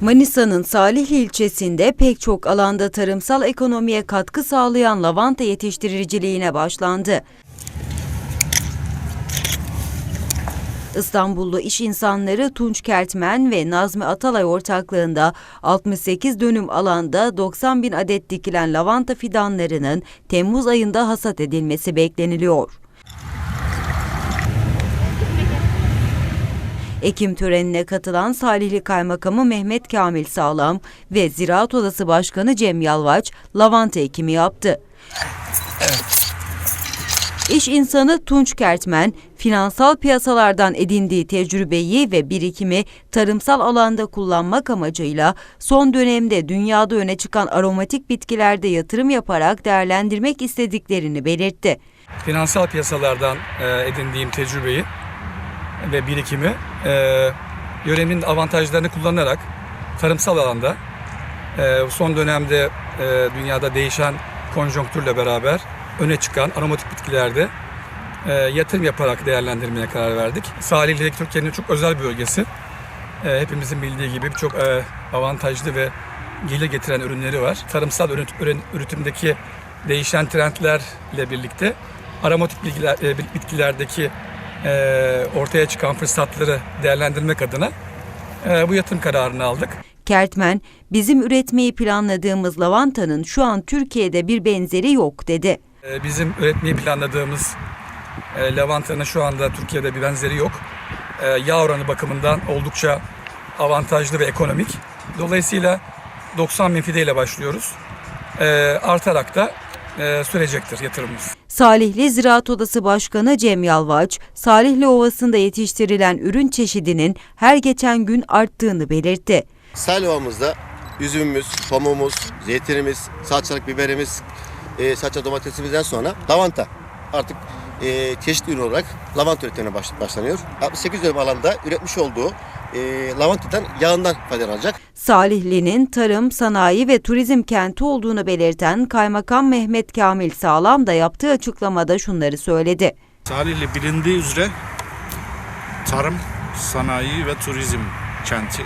Manisa'nın Salihli ilçesinde pek çok alanda tarımsal ekonomiye katkı sağlayan lavanta yetiştiriciliğine başlandı. İstanbullu iş insanları Tunç Kertmen ve Nazmi Atalay ortaklığında 68 dönüm alanda 90 bin adet dikilen lavanta fidanlarının Temmuz ayında hasat edilmesi bekleniliyor. Ekim törenine katılan Salihli Kaymakamı Mehmet Kamil Sağlam ve Ziraat Odası Başkanı Cem Yalvaç lavanta ekimi yaptı. İş insanı Tunç Kertmen, finansal piyasalardan edindiği tecrübeyi ve birikimi tarımsal alanda kullanmak amacıyla son dönemde dünyada öne çıkan aromatik bitkilerde yatırım yaparak değerlendirmek istediklerini belirtti. finansal piyasalardan e, edindiğim tecrübeyi ve birikimi e, yöremin avantajlarını kullanarak tarımsal alanda e, son dönemde e, dünyada değişen konjonktürle beraber öne çıkan aromatik bitkilerde e, yatırım yaparak değerlendirmeye karar verdik. Salihli Türkiye'nin çok özel bir bölgesi. E, hepimizin bildiği gibi birçok e, avantajlı ve gelir getiren ürünleri var. Tarımsal ürün, ürün- üretimdeki değişen trendlerle birlikte aromatik bilgiler, e, bitkilerdeki ortaya çıkan fırsatları değerlendirmek adına e, bu yatırım kararını aldık. Kertmen, bizim üretmeyi planladığımız lavantanın şu an Türkiye'de bir benzeri yok dedi. E, Bizim üretmeyi planladığımız e, lavantanın şu anda Türkiye'de bir benzeri yok. E, Yağ oranı bakımından oldukça avantajlı ve ekonomik. Dolayısıyla 90 bin fideyle başlıyoruz. E, Artarak da e, sürecektir yatırımımız. Salihli Ziraat Odası Başkanı Cem Yalvaç, Salihli Ovası'nda yetiştirilen ürün çeşidinin her geçen gün arttığını belirtti. Salivamızda üzümümüz, pamuğumuz, zeytinimiz, salçalık biberimiz, e, salça domatesimizden sonra lavanta. Artık e, çeşitli ürün olarak lavanta üretimine baş- başlanıyor. 68 dönüm alanda üretmiş olduğu e, lavantadan yağından faydalanacak. Salihli'nin tarım, sanayi ve turizm kenti olduğunu belirten Kaymakam Mehmet Kamil Sağlam da yaptığı açıklamada şunları söyledi. Salihli bilindiği üzere tarım, sanayi ve turizm kenti.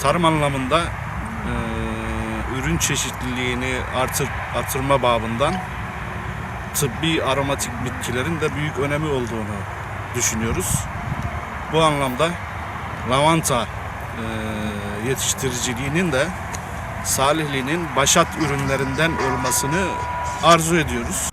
Tarım anlamında e, ürün çeşitliliğini artır, artırma babından tıbbi aromatik bitkilerin de büyük önemi olduğunu düşünüyoruz. Bu anlamda lavanta e, yetiştiriciliğinin de Salihli'nin başat ürünlerinden olmasını arzu ediyoruz.